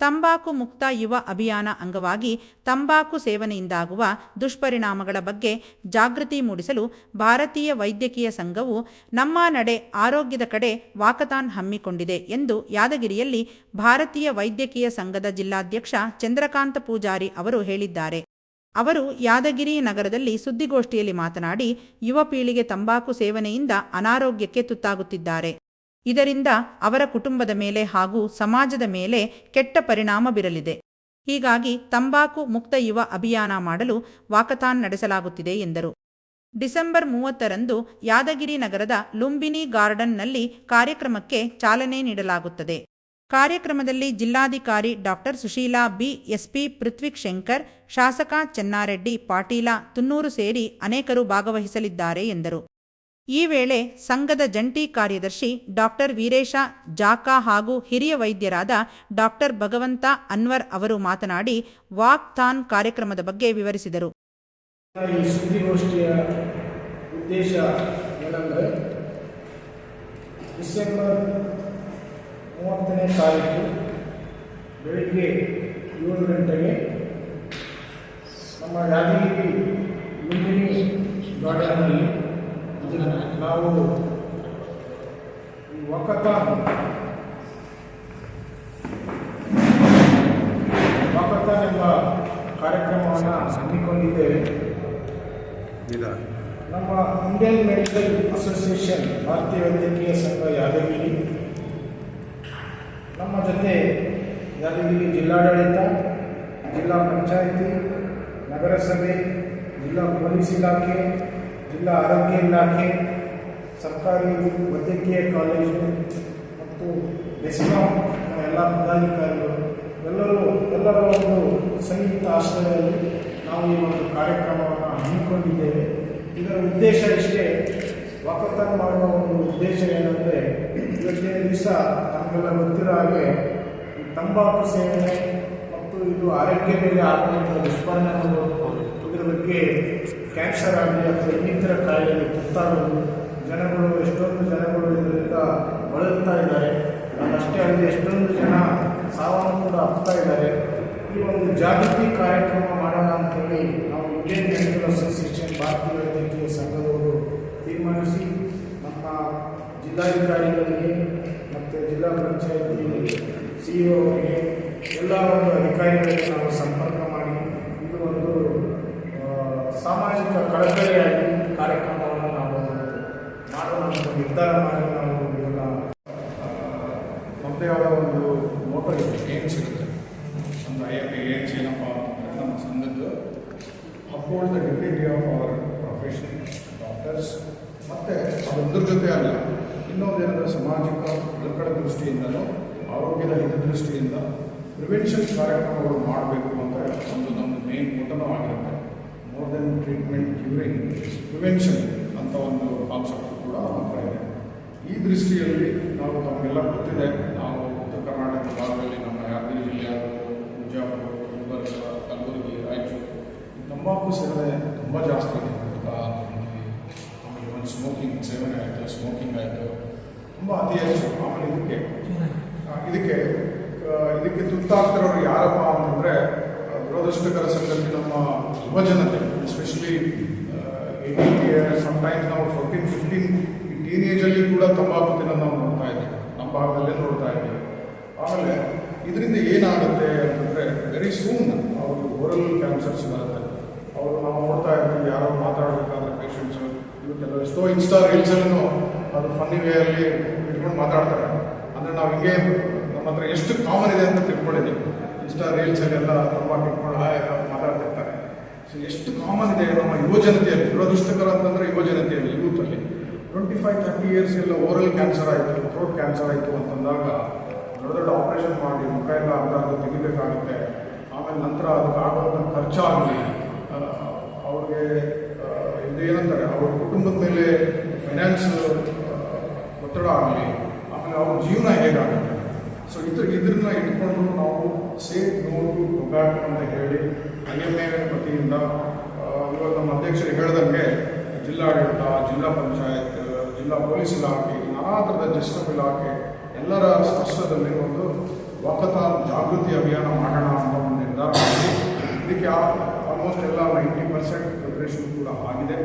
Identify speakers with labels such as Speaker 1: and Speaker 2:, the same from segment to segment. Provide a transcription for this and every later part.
Speaker 1: ತಂಬಾಕು ಮುಕ್ತ ಯುವ ಅಭಿಯಾನ ಅಂಗವಾಗಿ ತಂಬಾಕು ಸೇವನೆಯಿಂದಾಗುವ ದುಷ್ಪರಿಣಾಮಗಳ ಬಗ್ಗೆ ಜಾಗೃತಿ ಮೂಡಿಸಲು ಭಾರತೀಯ ವೈದ್ಯಕೀಯ ಸಂಘವು ನಮ್ಮ ನಡೆ ಆರೋಗ್ಯದ ಕಡೆ ವಾಕತಾನ್ ಹಮ್ಮಿಕೊಂಡಿದೆ ಎಂದು ಯಾದಗಿರಿಯಲ್ಲಿ ಭಾರತೀಯ ವೈದ್ಯಕೀಯ ಸಂಘದ ಜಿಲ್ಲಾಧ್ಯಕ್ಷ ಚಂದ್ರಕಾಂತ ಪೂಜಾರಿ ಅವರು ಹೇಳಿದ್ದಾರೆ. ಅವರು ಯಾದಗಿರಿ ನಗರದಲ್ಲಿ ಸುದ್ದಿಗೋಷ್ಠಿಯಲ್ಲಿ ಮಾತನಾಡಿ, ಯುವ ಪೀಳಿಗೆ ತಂಬಾಕು ಸೇವನೆಯಿಂದ ಅನಾರೋಗ್ಯಕ್ಕೆ ತುತ್ತಾಗುತ್ತಿದ್ದಾರೆ. ಇದರಿಂದ ಅವರ ಕುಟುಂಬದ ಮೇಲೆ ಹಾಗೂ ಸಮಾಜದ ಮೇಲೆ ಕೆಟ್ಟ ಪರಿಣಾಮ ಬೀರಲಿದೆ. ಹೀಗಾಗಿ ತಂಬಾಕು ಮುಕ್ತ ಯುವ ಅಭಿಯಾನ ಮಾಡಲು ವಾಕಥಾನ್ ನಡೆಸಲಾಗುತ್ತಿದೆ ಎಂದರು. ಡಿಸೆಂಬರ್ ಮೂವತ್ತರಂದು ಯಾದಗಿರಿ ನಗರದ ಲುಂಬಿನಿ ಗಾರ್ಡನ್ನಲ್ಲಿ ಕಾರ್ಯಕ್ರಮಕ್ಕೆ ಚಾಲನೆ ನೀಡಲಾಗುತ್ತದೆ. ಕಾರ್ಯಕ್ರಮದಲ್ಲಿ ಜಿಲ್ಲಾಧಿಕಾರಿ doctor Sushila B, SP Prithvik Shankar, ಶಾಸಕ ಚೆನ್ನಾರೆಡ್ಡಿ, ಪಾಟೀಲ, ತುನ್ನೂರು ಸೇರಿ ಅನೇಕರು ಭಾಗವಹಿಸಲಿದ್ದಾರೆ ಎಂದರು. ಈ ವೇಳೆ ಸಂಘದ ಜಂಟಿ ಕಾರ್ಯದರ್ಶಿ ಡಾಕ್ಟರ್ ವೀರೇಶ ಜಾಕಾ ಹಾಗೂ ಹಿರಿಯ ವೈದ್ಯರಾದ ಡಾಕ್ಟರ್ ಭಗವಂತ ಅನ್ವರ್ ಅವರು ಮಾತನಾಡಿ ವಾಕ್ ಥಾನ್ ಕಾರ್ಯಕ್ರಮದ ಬಗ್ಗೆ ವಿವರಿಸಿದರು.
Speaker 2: ಈ ಉದ್ದೇಶ ಏನಂದರೆ ಡಿಸೆಂಬರ್ ಮೂವತ್ತನೇ ತಾರೀಕು ಬೆಳಿಗ್ಗೆ ಏಳು ಗಂಟೆಗೆ ನಮ್ಮ ಯಾದಗಿರಿ ಲುಂಬಿನಿ ಗಾರ್ಡನ್ನಲ್ಲಿ ನಾವು ಈ ವಾಕಥಾನ್ ವಾಕಥಾನ್ ಎಂಬ ಕಾರ್ಯಕ್ರಮವನ್ನು ಹಮ್ಮಿಕೊಂಡಿದ್ದೇವೆ ನಮ್ಮ ಇಂಡಿಯನ್ ಮೆಡಿಕಲ್ ಅಸೋಸಿಯೇಷನ್ ಭಾರತೀಯ ವೈದ್ಯಕೀಯ ಸಂಘ ಯಾದಗಿರಿ. ನಮ್ಮ ಜೊತೆ ಯಾದಗಿರಿ ಜಿಲ್ಲಾಡಳಿತ ಜಿಲ್ಲಾ ಪಂಚಾಯಿತಿ ನಗರಸಭೆ ಜಿಲ್ಲಾ ಪೊಲೀಸ್ ಇಲಾಖೆ ಜಿಲ್ಲಾ ಆರೋಗ್ಯ ಇಲಾಖೆ, ಸರ್ಕಾರಿ ವೈದ್ಯಕೀಯ ಕಾಲೇಜು ಮತ್ತು ಬೆಸ್ಕಾಂ ಎಲ್ಲ ಪದಾಧಿಕಾರಿಗಳು, ಎಲ್ಲರೂ, ಎಲ್ಲರ ಒಂದು ಸಂಯುಕ್ತ ಆಶ್ರಯದಲ್ಲಿ ನಾವು ಈ ಒಂದು ಕಾರ್ಯಕ್ರಮವನ್ನು ಹಮ್ಮಿಕೊಂಡಿದ್ದೇವೆ. ಇದರ ಉದ್ದೇಶ ಇಷ್ಟೇ, ವಾಕಥಾನ್ ಮಾಡುವ ಒಂದು ಉದ್ದೇಶ ಏನಂದರೆ, ಇವತ್ತಿನ ದಿವಸ ನಮಗೆಲ್ಲ ಗೊತ್ತಿರೋ ಹಾಗೆ ಈ ತಂಬಾಕು ಸೇವನೆ ಮತ್ತು ಇದು ಆರೋಗ್ಯ ಮೇಲೆ ಆಗುವಂಥ ದುಷ್ಪರಿಣಾಮಗಳು ಇದರ ಬಗ್ಗೆ ಕ್ಯಾನ್ಸರ್ ಆಗಲಿ ಅಥವಾ ಇನ್ನಿತರ ಕಾಯಿಲೆಗೆ ತುತ್ತಾಗೋದು, ಜನಗಳು ಎಷ್ಟೊಂದು ಜನಗಳು ಇದರಿಂದ ಬಳಲ್ತಾ ಇದ್ದಾರೆ. ಅಷ್ಟೇ ಅಲ್ಲದೆ ಎಷ್ಟೊಂದು ಜನ ಸಾವನ್ನು ಕೂಡ ಆಗ್ತಾ ಇದ್ದಾರೆ. ಈ ಒಂದು ಜಾಗೃತಿ ಕಾರ್ಯಕ್ರಮ ಮಾಡೋಣ ಅಂತೇಳಿ ನಾವು ಇಂಡಿಯನ್ ಮೆಡಿಕಲ್ ಅಸೋಸಿಯೇಷನ್ ಭಾರತೀಯ ವೈದ್ಯಕೀಯ ಸಂಘದವರು ತೀರ್ಮಾನಿಸಿ ನಮ್ಮ ಜಿಲ್ಲಾಧಿಕಾರಿಗಳಿಗೆ ಮತ್ತು ಜಿಲ್ಲಾ ಪಂಚಾಯತಿ ಸಿ ಅವರಿಗೆ ಎಲ್ಲ ಒಂದು ಅಧಿಕಾರಿಗಳಿಗೆ ನಾವು ಸಂಪರ್ಕ ಕಳಕಳಿಯಾಗಿ ಕಾರ್ಯಕ್ರಮವನ್ನು ನಾವು ಅಂತ ನಿರ್ಧಾರ ಮಾಡಿ ನಾವು ಇದನ್ನು
Speaker 3: ನಮ್ಮದೇ ಒಂದು ಮೋಟರ್ ಏಮ್ಸ್ ಇರುತ್ತೆ ಒಂದು ಐ ಎಫ್ ಏಮ್ಸ್ ಏನಪ್ಪ ನಮ್ಮ ಸಂಘದ್ದು uphold the dignity of our profession doctors ಮತ್ತು ಅದೊಂದ್ರ ಜೊತೆ ಅಲ್ಲ, ಇನ್ನೊಂದು ಏನಂದರೆ ಸಾಮಾಜಿಕ ಕಳಕಳ ದೃಷ್ಟಿಯಿಂದಲೂ ಆರೋಗ್ಯದ ಹಿತದೃಷ್ಟಿಯಿಂದ ಪ್ರಿವೆನ್ಷನ್ ಕಾರ್ಯಕ್ರಮಗಳು ಮಾಡಬೇಕು ಅಂತ ಒಂದು ನಮ್ಮ ಮೇನ್ ಮೋಟನೂ ಆಗಿರುತ್ತೆ. ಮೋರ್ ಟ್ರೀಟ್ಮೆಂಟ್ ಕ್ಯೂರಿಂಗ್ ಪ್ರಿವೆನ್ಷನ್ ಅಂತ ಒಂದು ಕಾನ್ಸೆಪ್ಟ್ ಕೂಡ ಮಾತ್ರ ಇದೆ. ಈ ದೃಷ್ಟಿಯಲ್ಲಿ ನಾವು ತಮಗೆಲ್ಲ ಗೊತ್ತಿದೆ, ನಾವು ಉತ್ತರ ಕರ್ನಾಟಕ ಭಾಗದಲ್ಲಿ ನಮ್ಮ ಯಾದಗಿರಿ ಜಿಲ್ಲೆ, ಬಿಜಾಪುರ, ಗುಲ್ಬರ್ಗ, ಕಲಬುರಗಿ, ರಾಯಚೂರು ತಂಬಾಕು ಸೇವನೆ ತುಂಬ ಜಾಸ್ತಿ ಇದೆ ಆಮೇಲೆ ಒಂದು ಸ್ಮೋಕಿಂಗ್ ಸೇವನೆ ಆಯಿತು ಸ್ಮೋಕಿಂಗ್ ಆಯಿತು, ತುಂಬ ಅತಿ ಹೆಚ್ಚು. ಆಮೇಲೆ ಇದಕ್ಕೆ ಇದಕ್ಕೆ ಇದಕ್ಕೆ ತುತ್ತಾಗ್ತಿರೋರು ಯಾರಪ್ಪ ಅಂತಂದರೆ ದುರದೃಷ್ಟಕರ ಸಂಗತಿ ನಮ್ಮ ಎಸ್ಪೆಷಲಿ ಸಮಟೈಮ್ಸ್ ನಾವು ಫೋರ್ಟೀನ್ ಫಿಫ್ಟೀನ್ ಈ ಟೀನೇಜಲ್ಲಿ ಕೂಡ ತಂಬಾಕು ತಿನ್ನೋದು ನಾವು ನೋಡ್ತಾ ಇದ್ದೀವಿ ನಮ್ಮ ಭಾಗದಲ್ಲೇ ನೋಡ್ತಾ ಇದ್ದೀವಿ ಆಮೇಲೆ ಇದರಿಂದ ಏನಾಗುತ್ತೆ ಅಂತಂದರೆ ವೆರಿ ಸೂನ್ ಅವರು ಓರಲ್ ಕ್ಯಾನ್ಸರ್ಸ್ ಬರುತ್ತೆ. ಅವರು ನಾವು ನೋಡ್ತಾ ಇದ್ದೀವಿ ಯಾರೋ ಮಾತಾಡಬೇಕಾದ್ರೆ ಪೇಷಂಟ್ಸು ಇವಕ್ಕೆಲ್ಲ ಎಷ್ಟೋ ಇನ್ಸ್ಟಾ ರೀಲ್ಸಲ್ಲೂ ಅದು ಫನ್ನಿ ವೇಯಲ್ಲಿ ಇಟ್ಕೊಂಡು ಮಾತಾಡ್ತಾರೆ. ಅಂದರೆ ನಾವು ಹಿಂಗೆ ನಮ್ಮ ಹತ್ರ ಎಷ್ಟು ಕಾಮನ್ ಇದೆ ಅಂತ ತಿಳ್ಕೊಂಡಿದ್ದೀವಿ ಇನ್ಸ್ಟಾ ರೀಲ್ಸಲ್ಲೆಲ್ಲ ತಂಬಾಕು ಇಟ್ಕೊಂಡು, ಹಾಯ್ ಮಾತಾಡ್ತಿರ್ತಾರೆ ಎಷ್ಟು ಕಾಮನ್ ಇದೆ ನಮ್ಮ ಯುವ ಜನತೆಯಲ್ಲಿ, ದುರದೃಷ್ಟಕರ ಅಂತಂದರೆ ಯುವ ಜನತೆಯಲ್ಲಿ ಯೂತಲ್ಲಿ ಟ್ವೆಂಟಿ ಫೈವ್ ತರ್ಟಿ ಇಯರ್ಸ್ ಎಲ್ಲ ಓರಲ್ ಕ್ಯಾನ್ಸರ್ ಆಯಿತು ಥ್ರೋಟ್ ಕ್ಯಾನ್ಸರ್ ಆಯಿತು ಅಂತಂದಾಗ ದೊಡ್ಡ ದೊಡ್ಡ ಆಪರೇಷನ್ ಮಾಡಿ, ಮುಖ ಎಲ್ಲ ಅರ್ಧ ತೆಗಿಬೇಕಾಗುತ್ತೆ. ಆಮೇಲೆ ನಂತರ ಅದಕ್ಕೆ ಆಗುವಂಥ ಖರ್ಚಾಗಲಿ. ಅವ್ರಿಗೆ ಇದು ಏನಂತಾರೆ, ಅವ್ರ ಕುಟುಂಬದ ಮೇಲೆ ಫೈನಾನ್ಸ್ ಒತ್ತಡ ಆಗಲಿ. ಆಮೇಲೆ ಅವ್ರ ಜೀವನ ಹೇಗಾಗುತ್ತೆ? ಸೊ ಇದ್ರ ಇದನ್ನ ಇಟ್ಕೊಂಡು ನಾವು ಸೇಫ್ ನೋ ಟು ಟೊಬ್ಯಾಕೋ ಅಂತ ಹೇಳಿ ಐ ಎ ವತಿಯಿಂದ ಇವಾಗ ನಮ್ಮ ಅಧ್ಯಕ್ಷರು ಹೇಳ್ದಂಗೆ ಜಿಲ್ಲಾಡಳಿತ, ಜಿಲ್ಲಾ ಪಂಚಾಯತ್ ಜಿಲ್ಲಾ ಪೊಲೀಸ್ ಇಲಾಖೆ, ನಾನಾ ಥರದ ಜಸ್ಟಮ್ ಇಲಾಖೆ ಎಲ್ಲರ ಸ್ಪರ್ಶದಲ್ಲಿ ಒಂದು ವಕತ ಜಾಗೃತಿ ಅಭಿಯಾನ ಮಾಡೋಣ ಅಂತ ಒಂದು ನಿರ್ಧಾರ ಮಾಡಿ. ಇದಕ್ಕೆ ಆಲ್ಮೋಸ್ಟ್ ಎಲ್ಲ ನೈಂಟಿ ಪರ್ಸೆಂಟ್ ಪ್ರಿಪ್ರೇಷನ್ ಕೂಡ ಆಗಿದೆ.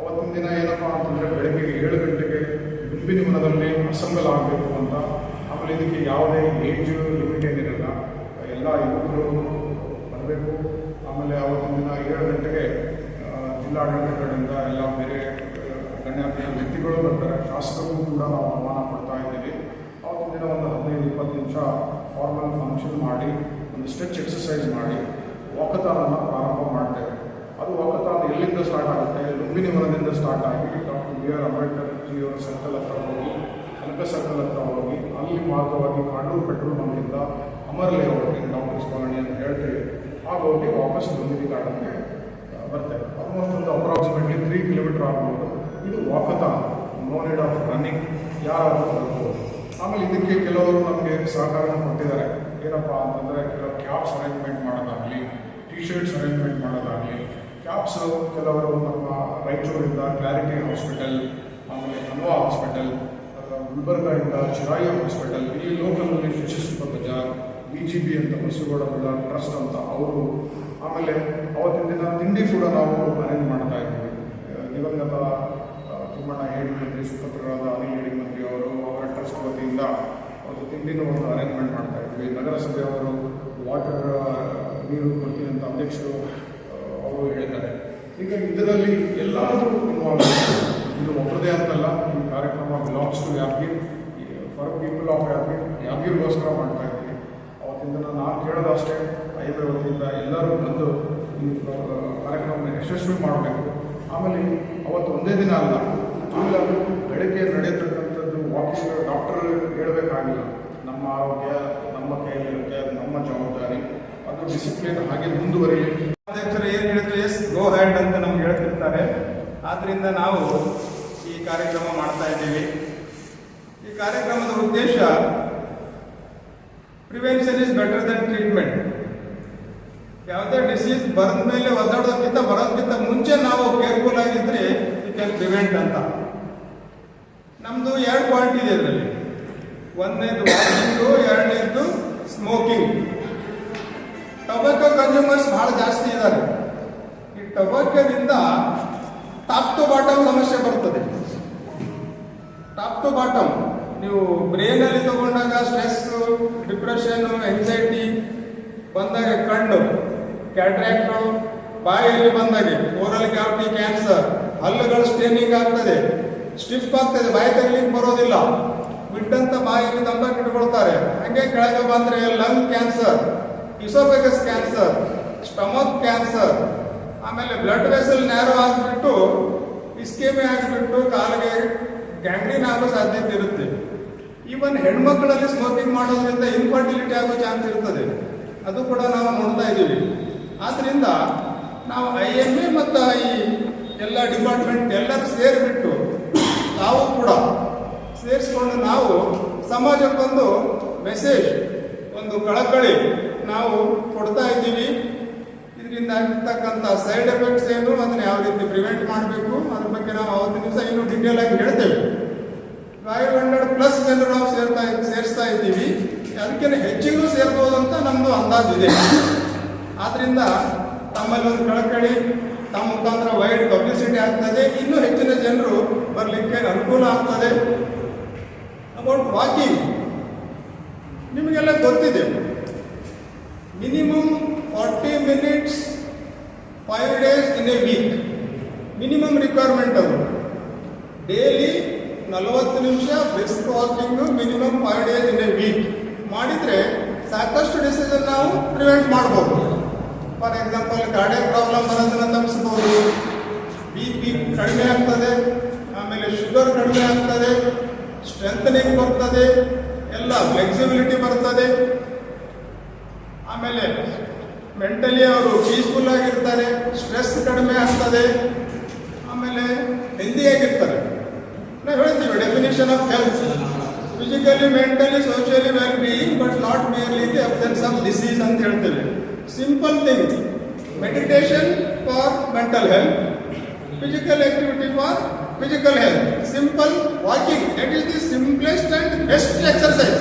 Speaker 3: ಅವತ್ತಿನ ದಿನ ಏನಪ್ಪ ಅಂತಂದರೆ ಬೆಳಗ್ಗೆ ಏಳು ಗಂಟೆಗೆ ಗುಂಪಿನ ಮನದಲ್ಲಿ ಅಸೆಂಬಲ್ ಆಗಬೇಕು ಅಂತ ಇದಕ್ಕೆ ಯಾವುದೇ ಏಜ್ ಲಿಮಿಟ್ ಏನಿರಲ್ಲ, ಎಲ್ಲ ಯುವಕರು ಬರಬೇಕು. ಆಮೇಲೆ ಅವತ್ತಿನ ದಿನ ಏಳು ಗಂಟೆಗೆ ಜಿಲ್ಲಾಡಳಿತ ಕಡೆಯಿಂದ ಎಲ್ಲ ಬೇರೆ ಗಣ್ಯ ವ್ಯಕ್ತಿಗಳು ಬರ್ತಾರೆ. ಶಾಸಕರಿಗೂ ಕೂಡ ನಾವು ಆಹ್ವಾನ ಕೊಡ್ತಾ ಇದ್ದೀವಿ. ಅವತ್ತಿನ ದಿನ ಒಂದು ಹದಿನೈದು, ಇಪ್ಪತ್ತು ನಿಮಿಷ ಫಾರ್ಮಲ್ ಫಂಕ್ಷನ್ ಮಾಡಿ, ಒಂದು ಸ್ಟ್ರೆಚ್ ಎಕ್ಸಸೈಸ್ ಮಾಡಿ ವಾಕಥಾನನ್ನು ಪ್ರಾರಂಭ ಮಾಡ್ತೇವೆ. ಅದು ವಾಕತಾನ ಎಲ್ಲಿಂದ ಸ್ಟಾರ್ಟ್ ಆಗುತ್ತೆ? ಲುಂಬಿನಿ ವನದಿಂದ ಸ್ಟಾರ್ಟ್ ಆಗಿ ಡಾಕ್ಟರ್ ಬಿ ಆರ್ ಅಂಬೇಡ್ಕರ್ ಜಿಯವರ ಸರ್ಕಲ್ ಹತ್ರ ಹೋಗಿ ಕನಕ ಸರ್ಕಲ್ ಹತ್ರ ಹೋಗಿ ಅಲ್ಲಿ ಮಾರ್ಗವಾಗಿ ಕಾಂಡೂರು ಪೆಟ್ರೋಲ್ ಬಂಕಿಂದ ಅಮರ್ಲೆ ಹೋಗಿ ಡಾಕ್ಟರ್ಸ್ ಕಾಲೋನಿ ಅಂತ ಹೇಳ್ತೀವಿ. ಆ ಹೋಗಿ ವಾಪಸ್ ಬಂದಿದೆ ಗಾರ್ಡನ್ಗೆ ಬರ್ತೇವೆ. ಆಲ್ಮೋಸ್ಟ್ ಒಂದು ಅಪ್ರಾಕ್ಸಿಮೇಟ್ಲಿ ತ್ರೀ ಕಿಲೋಮೀಟರ್ ಆಗ್ಬೋದು. ಇದು ವಾಕತ ನೋ ನೀಡ್ ಆಫ್ ರನ್ನಿಂಗ್ ಯಾರಾದರೂ ಬರ್ಬೋದು ಆಮೇಲೆ ಇದಕ್ಕೆ ಕೆಲವರು ನಮಗೆ ಸಹಕಾರ ಕೊಟ್ಟಿದ್ದಾರೆ. ಏನಪ್ಪ ಅಂತಂದರೆ, ಕೆಲವು ಕ್ಯಾಬ್ಸ್ ಅರೇಂಜ್ಮೆಂಟ್ ಮಾಡೋದಾಗಲಿ ಟಿ ಶರ್ಟ್ಸ್ ಅರೇಂಜ್ಮೆಂಟ್ ಮಾಡೋದಾಗಲಿ ಕ್ಯಾಬ್ಸ್ ಕೆಲವರು ನಮ್ಮ ರಾಯಚೂರಿಂದ ಕ್ಲಾರಿಟಿ ಹಾಸ್ಪಿಟಲ್ ಆಮೇಲೆ ಕನ್ವಾ ಹಾಸ್ಪಿಟಲ್ ಗುಲ್ಬರ್ಗಾದಿಂದ ಚಿರಾಯಿ ಹಾಸ್ಪಿಟಲ್ ಇಲ್ಲಿ ಲೋಕಲ್ನಲ್ಲಿ ಶಿಶುಸುಖ ಬಜಾರ್ ಬಿ ಜಿ ಬಿ ಅಂತ ಬಸವಗೌಡ ಬಜಾರ್ ಟ್ರಸ್ಟ್ ಅಂತ ಅವರು. ಆಮೇಲೆ ಅವತ್ತಿನ ದಿನ ತಿಂಡಿ ಕೂಡ ನಾವು ಅರೇಂಜ್ ಮಾಡ್ತಾ ಇದ್ದೀವಿ ದಿವಂಗತ ತಿಮ್ಮಣ್ಣ ಹೇಳಿ ಮಂತ್ರಿ, ಸುಪುತ್ರರಾದ ಅನಿಲ್ ಹೇಳಿ ಮಂತ್ರಿ ಅವರು ಅವರ ಟ್ರಸ್ಟ್ ವತಿಯಿಂದ ಅವರು ತಿಂಡಿನ ಒಂದು ಅರೇಂಜ್ಮೆಂಟ್ ಮಾಡ್ತಾ ಇದ್ವಿ. ನಗರಸಭೆಯವರು ವಾಟರ್ ನೀರು ಕೊಡ್ತೀನಿ ಅಂತ ಅಧ್ಯಕ್ಷರು ಅವರು ಹೇಳಿದ್ದಾರೆ. ಈಗ ಇದರಲ್ಲಿ ಎಲ್ಲರೂ ಇನ್ವಾಲ್ವ್ ಇದು ಒಬ್ಬರದೇ ಅಂತಲ್ಲ, ಈ ಕಾರ್ಯಕ್ರಮ belongs to Yadgir for people of Yadgir ಯಾದಗಿರ್ಗೋಸ್ಕರ ಮಾಡ್ತಾ ಇದ್ದೀವಿ ಅವತ್ತಿಂದ ನಾನು ಕೇಳೋದು ಅಷ್ಟೇ ಐದು ವತಿಯಿಂದ ಎಲ್ಲರೂ ಬಂದು ಈ ಕಾರ್ಯಕ್ರಮನ ಯಶಸ್ವಿ ಮಾಡಬೇಕು. ಆಮೇಲೆ ಅವತ್ತು ಒಂದೇ ದಿನ ಅಲ್ಲ, ಆಮೇಲೆ ಅದು ಬೆಳಗ್ಗೆ ನಡೆಯತಕ್ಕಂಥದ್ದು ವಾಕಿಂಗ್ ಡಾಕ್ಟರ್ ಹೇಳಬೇಕಾಗಿಲ್ಲ. ನಮ್ಮ ಆರೋಗ್ಯ, ನಮ್ಮ ಕೈಯಲ್ಲಿರುತ್ತೆ ಅದು ನಮ್ಮ ಜವಾಬ್ದಾರಿ. ಅದು ಡಿಸಿಪ್ಲಿನ್ ಹಾಗೆ ಮುಂದುವರಿಯಲಿ
Speaker 4: ಅಧ್ಯಕ್ಷರು, ಏನು ಹೇಳಿದ್ರು ಎಸ್ ಗೋ ಹ್ಯಾಂಡ್ ಅಂತ ನಮ್ಗೆ ಹೇಳ್ತಿರ್ತಾರೆ. ಆದ್ದರಿಂದ ನಾವು ಕಾರ್ಯಕ್ರಮ ಮಾಡ್ತಾ ಇದ್ದೀವಿ. ಈ ಕಾರ್ಯಕ್ರಮದ ಉದ್ದೇಶ prevention is better than treatment ಯಾವುದೇ ಡಿಸೀಸ್ ಬರದ ಮೇಲೆ ಒದ್ದಾಡೋದಕ್ಕಿಂತ ಬರೋದಕ್ಕಿಂತ ಮುಂಚೆ ನಾವು ಕೇರ್ಫುಲ್ ಆಗಿದ್ರೆ ಈ ಕ್ಯಾನ್ ಪ್ರಿವೆಂಟ್ ಅಂತ. ನಮ್ದು ಎರಡು ಪಾಯಿಂಟ್ ಇದೆ ಅದರಲ್ಲಿ ಒಂದನೇದು ವಾಕಿಂಗು ಎರಡನೇದು ಸ್ಮೋಕಿಂಗ್ ಟೊಬಾಕೋ ಕನ್ಸ್ಯೂಮರ್ಸ್ ಬಹಳ ಜಾಸ್ತಿ ಇದ್ದಾರೆ. ಈ ಟೊಬಾಕೋದಿಂದ ಟಾಪ್ ಟು ಬಾಟಮ್ ಸಮಸ್ಯೆ ಬರ್ತದೆ. ಟಾಪ್ ಟು ಬಾಟಮ್ ನೀವು ಬ್ರೇನ್ ಅಲ್ಲಿ ತಗೊಂಡಾಗ ಸ್ಟ್ರೆಸ್ ಡಿಪ್ರೆಷನ್ ಎಂಗ್ಸೈಟಿ ಬಂದಾಗ ಕಣ್ಣು ಕ್ಯಾಟ್ರಾಕ್ಟು ಬಾಯಲ್ಲಿ ಬಂದಾಗ ಓರಲ್ ಕ್ಯಾವಿಟಿ ಕ್ಯಾನ್ಸರ್ ಹಲ್ಲುಗಳು ಸ್ಟೇನಿಂಗ್ ಆಗ್ತದೆ. ಸ್ಟಿಫ್ ಆಗ್ತದೆ, ಬಾಯಿ ತೆಗಲಿಕ್ಕೆ ಬರೋದಿಲ್ಲ. ಬಿಟ್ಟಂತ ಬಾಯಲ್ಲಿ ತಂಬಾಕು ಇಟ್ಕೊಳ್ತಾರೆ. ಹಂಗೆ ಕೆಳಗೆ ಬಂದ್ರೆ lung cancer oesophagus cancer stomach cancer ಆಮೇಲೆ ಬ್ಲಡ್ ವೆಸಲ್ ನ್ಯಾರೋ ಆಗಿಬಿಟ್ಟು ಇಸ್ಕೇಮೆ ಆಗಿಬಿಟ್ಟು ಕಾಲಿಗೆ ಆಗೋ ಸಾಧ್ಯತೆ ಇರುತ್ತೆ. ಈವನ್ ಹೆಣ್ಮಕ್ಳಲ್ಲಿ ಸ್ಮೋಕಿಂಗ್ ಮಾಡೋದ್ರಿಂದ ಇನ್ಫರ್ಟಿಲಿಟಿ ಆಗೋ ಚಾನ್ಸ್ ಇರ್ತದೆ. ಅದು ಕೂಡ ನಾವು ನೋಡ್ತಾ ಇದ್ದೀವಿ. ಆದ್ರಿಂದ ನಾವು ಐ ಎಂ ಎ ಮತ್ತು ಈ ಎಲ್ಲ ಡಿಪಾರ್ಟ್ಮೆಂಟ್ ಎಲ್ಲರೂ ಸೇರಿಬಿಟ್ಟು ನಾವು ಕೂಡ ಸೇರಿಸ್ಕೊಂಡು ನಾವು ಸಮಾಜಕ್ಕೊಂದು ಮೆಸೇಜ್ ಒಂದು ಕಳಕಳಿ ನಾವು ಕೊಡ್ತಾ ಇದ್ದೀವಿ. ಇದರಿಂದ ಆಗ್ತಕ್ಕಂಥ ಸೈಡ್ ಎಫೆಕ್ಟ್ಸ್ ಏನು ಅದನ್ನು ಯಾವ ರೀತಿ ಪ್ರಿವೆಂಟ್ ಮಾಡಬೇಕು, ಅದ್ರ ಬಗ್ಗೆ ನಾವು ಅವತ್ತಿನ ದಿವಸ ಇನ್ನೂ ಡೀಟೇಲ್ ಆಗಿ ಹೇಳ್ತೇವೆ. ಫೈವ್ ಹಂಡ್ರೆಡ್ ಪ್ಲಸ್ ಜನರು ನಾವು ಸೇರ್ತಾ ಸೇರಿಸ್ತಾ ಇದ್ದೀವಿ. ಅದಕ್ಕೆ ಹೆಚ್ಚಿಗೂ ಸೇರ್ಬೋದು ಅಂತ ನಮ್ಮದು ಅಂದಾಜು ಇದೆ. ಆದ್ರಿಂದ ತಮ್ಮಲ್ಲಿ ಒಂದು ಕಳಕಳಿ, ತಮ್ಮ ಮುಖಾಂತರ ವೈಡ್ ಪಬ್ಲಿಸಿಟಿ ಆಗ್ತದೆ. ಇನ್ನೂ ಹೆಚ್ಚಿನ ಜನರು ಬರಲಿಕ್ಕೆ ಅನುಕೂಲ ಆಗ್ತದೆ. ಅಬೌಟ್ ವಾಕಿಂಗ್ ನಿಮಗೆಲ್ಲ ಗೊತ್ತಿದೆ. Minimum forty minutes, five days in a week minimum requirement ಅದು. ಡೈಲಿ ನಲವತ್ತು ನಿಮಿಷ brisk walking minimum five days in a week ಮಾಡಿದ್ರೆ ಸಾಕಷ್ಟು ಡಿಸೀಸನ್ ನಾವು ಪ್ರಿವೆಂಟ್ ಮಾಡ್ಬೋದು. ಫಾರ್ ಎಕ್ಸಾಂಪಲ್ ಗಾಡಿ ಪ್ರಾಬ್ಲಮ್ ಬರೋದನ್ನ ತಪ್ಪಿಸ್ಬೋದು. ಬಿ ಪಿ ಕಡಿಮೆ ಆಗ್ತದೆ, ಆಮೇಲೆ ಶುಗರ್ ಕಡಿಮೆ ಆಗ್ತದೆ ಸ್ಟ್ರೆಂಥನಿಂಗ್ ಬರ್ತದೆ, ಎಲ್ಲ ಫ್ಲೆಕ್ಸಿಬಿಲಿಟಿ ಬರ್ತದೆ. ಆಮೇಲೆ ಮೆಂಟಲಿ ಅವರು ಪೀಸ್ಫುಲ್ ಆಗಿರ್ತಾರೆ ಸ್ಟ್ರೆಸ್ ಕಡಿಮೆ ಆಗ್ತದೆ, ಆಮೇಲೆ ಹೆಲ್ದಿ ಆಗಿರ್ತಾರೆ ನಾವು ಹೇಳ್ತೀವಿ definition of health physically mentally socially well being but not merely the absence of disease ಅಂತ ಹೇಳ್ತೇವೆ simple thing meditation for mental health physical activity for physical health simple walking that is the simplest and best exercise